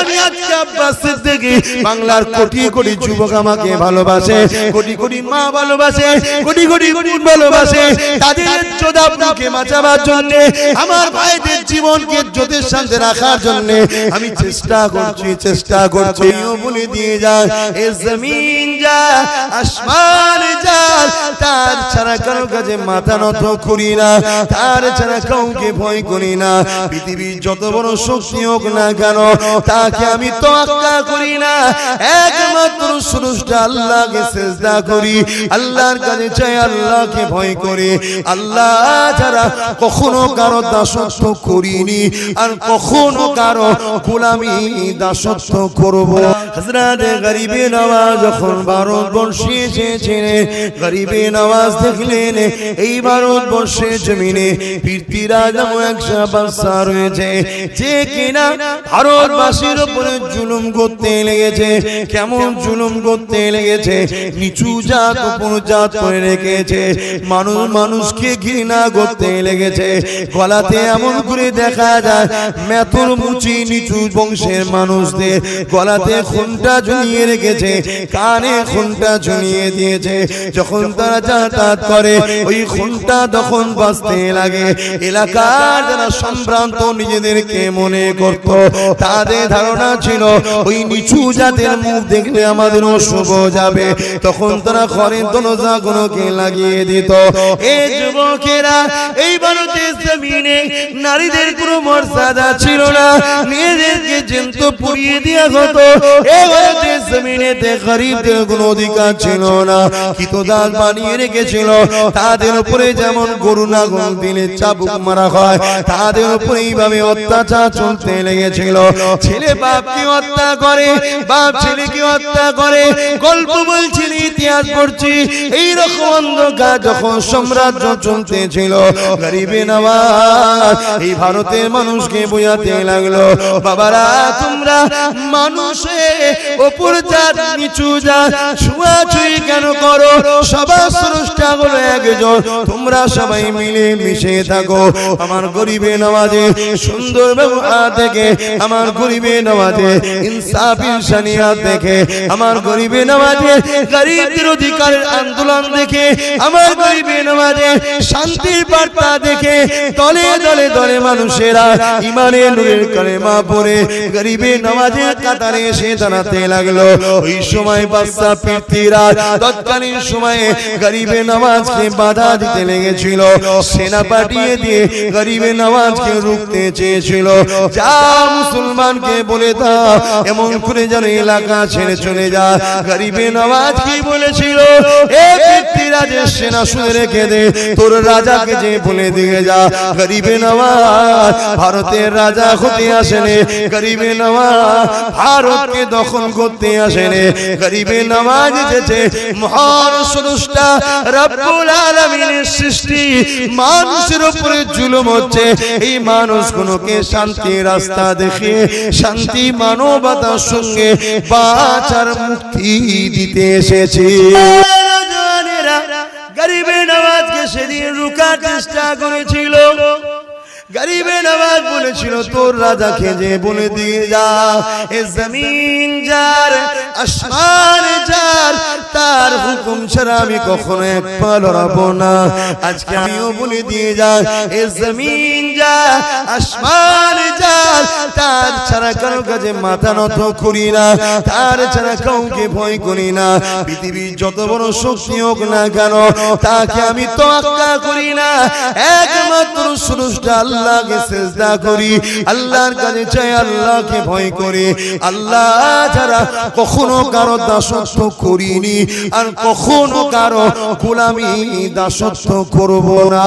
আমি বাংলার কোটি কোটি যুবক আমাকে ভালোবাসে, কোটি কোটি মা ভালোবাসে, কোটি কোটি ভালোবাসে, তাদের জন্য, আমার ভাইদের জীবনকে শান্তি রাখার জন্য, আমি চেষ্টা করছি চেষ্টা করছি। বলে দিয়ে যান এ জমিন যা, আসমান যা, তার ছাড়া কারও কাছে মাথা নত করি না, তার ছাড়া কাউকে ভয় করি না। পৃথিবীর যত বড় শক্তি হোক না কেন তাকে আমি তোয়াক্কা করি না। একমাত্র স্রষ্টা আল্লাহকে সেজদা করি। আল্লাহর কাছে চাই আল্লাহকে ভয় করে। আল্লাহ ছাড়া কখনো কারও দাসত্ব করিনি আর কখনো কারও গোলামি দাসত্ব করব। হযরত গরিবে নওয়াজ যখন ভারতবর্ষে এসেছিলেন, গরিবে নওয়াজ দেখলেন, এই ভারতবর্ষে জমিনে পৃথ্বীরাজ নামক এক বাদশা রয়েছে। যে কিনা ভারতবাসীর উপরে জুলুম করতে লেগেছে, কেমন জুলুম করতে লেগেছে, নিচু জাত, উপর জাত করে রেখেছে, মানুষ মানুষকে ঘৃণা করতে লেগেছে। গলাতে এমন করে দেখা যায়, মেথর মুচি নিচু বংশের মানুষদের গলাতে খুনটা ঝুলিয়ে রেখেছে, কানে খুনটা ঝুলিয়ে দিয়েছে। যখন তারা যাতায়াত করে, ওই খুনটা তখন বাঁচতে লাগে। এলাকার যারা সম্ভ্রান্ত নিজেদেরকে মনে করত, তাদের ধারণা ছিল, ওই নিচু জাতের মুখ দেখলে আমাদের শুভ যাবে। তখন তারা ঘরে দনজা গুলোকে লাগিয়ে দিত। এই যুবকেরা, এই ভারতের জমিনে নারীদের কোনো মর্যাদা ছিল না। পুড়িয়ে হতো। এই ভারতের গরিবদের কোনো অধিকার ছিল না। বানিয়ে রেখেছিল। তাদের উপরে যেমন গরু নাগল দিলে চাবুক মারা হয়, তাদের উপরে এইভাবে অত্যাচার চলতে লেগেছিল। ছেলে বাপকে হত্যা করে? বাপ ছেলেকে হত্যা করে? গল্প বলছিল ইতিহাস পড়ছি। এইরকম অন্ধকার যখন সাম্রাজ্য চলতেছিল, গরিবে নওয়াজ এই ভারতের মানুষকে বোঝাতে লাগল, বাবারা, তোমরা মানুষে, ওপর জাত, নিচু জাত ছুঁয়াছুঁই কেন করো? সবার স্রষ্টা হলো একজন। তোমরা সবাই মিলে মিশে থাকো। আমার গরিবে নওয়াজে সুন্দর ব্যবহার দেখে আমার গরিবে নওয়াজে ইনসাফ ইনসানিয়াত দেখে, আমার গরিবে নওয়াজে গরিবদের আন্দোলন দেখে, আমার গরিবে নওয়াজে শান্তির বার্তা দেখে, দলে দলে দলে মানুষেরা ইমানের নূরের কালেমা পড়ে, গরিবে কাতারে এসে দাঁড়াতে লাগল। ওই সময় বাদশা তৎকালীন সময়ে গরিবে বাধা দিতে লেগেছিল। সেনা পাঠিয়ে দিয়ে গরিবে নওয়াজকে রুখতে চেয়েছিল। যা মুসলমানকে বলে দাও, এমন করে যেন এলাকা ছেড়ে চলে যা। গরিবে নওয়াজ কি বলেছিল? এ পৃথ্বীরাজের সেনা শুনে রেখে দে, তোর রাজাকে যে বলে দিয়ে যা। গরিবে নওয়াজ ভারতের রাজা হতে আসেনে গরিবে নওয়াজ ভারতকে দখল করতে আসেনে। গরিবে নওয়াজ এসেছে, মহান স্রষ্টা রব্বুল আলামিনের সৃষ্টি। মানুষের উপরে জুলুম হচ্ছে, এই মানুষগুলোকে শান্তি রাস্তা দেখে শান্তি মানবতার সঙ্গে বাঁচার মুক্তি দিতে এসেছে। গরিবের নামাজকে সেদিন রুকার চেষ্টা করেছিল। গরিবে বলেছিল তোর রাজাকে যে বলে দিয়ে যা এ জমিন যার আসমান যার তার হুকুম ছাড়া আমি কখনো এক পা লড়াবো না। আজকে আমিও বলে দিয়ে যা এ জমিন আসমান যার তার ছাড়া কারও কাছে মাথা নত করি না, তার ছাড়া কাউকে ভয় করি না। পৃথিবীর যত বড় শক্তি হোক না কেন, তাকে আমি তোয়াক্কা করি না। একমাত্র স্রষ্টা আল্লাহকে সেজদা করি, আল্লাহর কাছে চাই আল্লাহকে ভয় করে। আল্লাহ ছাড়া কখনো কারও দাসত্ব করিনি, আর কখনো কারও গোলামি দাসত্ব করব না।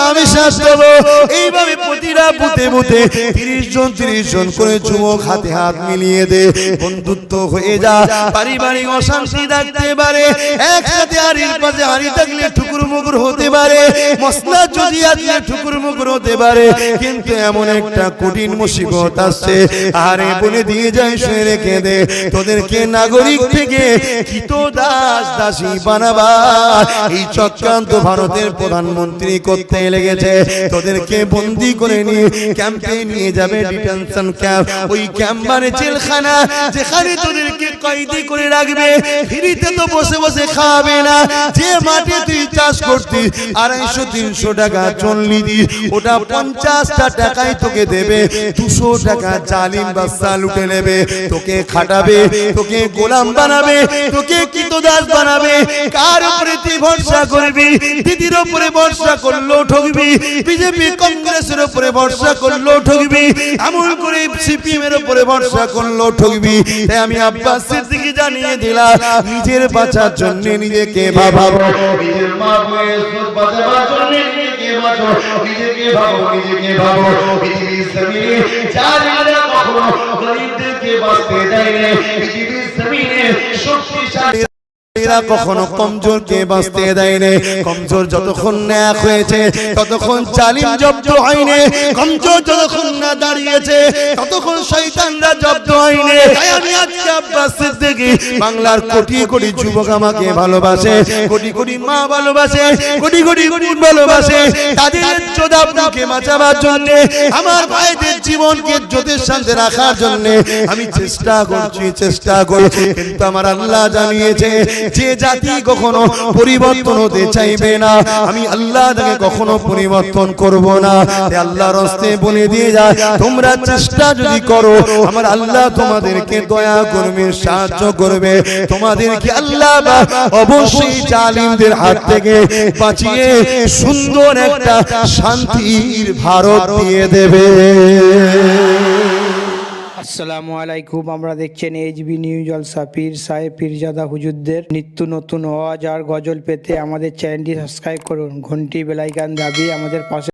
আমি শ্বাস দেবো এইভাবে প্রতিটা বুতে বুতে তিরিশ জন তিরিশ জন করে যুবক হাতে হাত মিলিয়ে দে। বন্ধুত্ব হয়ে যা, পারিবারিক অশান্তি থাকতে পারে। একসাথে হাড়ির পাশে হাড়ি থাকলে ঠুকুর মুকুর হতে পারে। মশলা যদি আসলে ঠুকুর মুকুর হতে পারে। কিন্তু এমন একটা কঠিন মুসিবত আসছে। আরে বলে দিয়ে যায় শুয়ে রেখে দে। তোদেরকে নাগরিক থেকে কিত দাস দাসী বানাবা এই চক্রান্ত ভারতের প্রধানমন্ত্রী করতে লেগেছে তোদেরকে বন্দি করে নিয়ে ক্যাম্পে নিয়ে যাবে ডিটেনশন ক্যাম্প ওই ক্যাম্প মানে জেলখানা যেখানে তোদেরকে কয়েদি করে রাখবে। ফ্রিতে তো বসে বসে খাওয়াবে না। যে মাঠে তুই চাষ করতি আড়াইশো তিনশো টাকা চল্লি দি ওটা পঞ্চাশটা টাকায় তোকে দেবে। দুশো টাকা জালিম বাচ্চা লুটে নেবে। তোকে খাটাবে। তোকে গোলাম বানাবে। তোকে কিতদাস বানাবে। কার উপরে তুই ভরসা করবি? দিদির উপরে ভরসা করল ঠকবি বিজেপি কংগ্রেসের উপরে ভরসা করল ঠকবি এমন করে সিপিএম এর উপরে ভরসা করল ঠকবি তাই আমি আব্বাস সিদ্দিকি জানিয়ে দিলাম, নিজের বাঁচার জন্য নিজেকে ভাবাবো নিজেকে ভাবো নিজেকে ভাবো। পৃথিবীর জমিনে জালিমরা কখনো গরিবদেরকে বাঁচতে দেয় পৃথিবীর জমিনে এরা কখনো কমজোরকে বাঁচতে দেয়নি। কমজোর যতক্ষণ না হয়েছে, ততক্ষণ জালিম জব্দ হয়নি। কমজোর যতক্ষণ না দাঁড়িয়েছে, ততক্ষণ শয়তানরা জব্দ হয়নি। আমি আজকে আব্বাস বাংলার কোটি কোটি যুবক আমাকে ভালোবাসে, কোটি কোটি মা ভালোবাসে, কোটি কোটি ভালোবাসে। তাদের বাঁচাবার জন্য, আমার ভাইদের জীবনকে শান্তি রাখার জন্য আমি চেষ্টা করছি চেষ্টা করছি। কিন্তু আমার আল্লাহ জানিয়েছে যে জাতি কখনো পরিবর্তন হতে চাইবে না, আমি আল্লাহ তাকে কখনো পরিবর্তন করব না। তাই আল্লাহর হস্তে বলে দিয়ে যায়, তোমরা চেষ্টা যদি করো, আমার আল্লাহ তোমাদেরকে দয়া করবে, সাহায্য করবে। তোমাদেরকে আল্লাহ অবশ্যই জালিমদের হাত থেকে বাঁচিয়ে সুন্দর একটা শান্তির ভারত দিয়ে দেবে। আসসালামু আলাইকুম, আমরা দেখছেন এইচবি নিউজ জলসা পীর সাহেব পীরজাদা হুজুরদের নিত্য নতুন আওয়াজ আর গজল পেতে আমাদের চ্যানেলটি সাবস্ক্রাইব করুন। ঘন্টি বেলাইকান দাবি আমাদের পাশে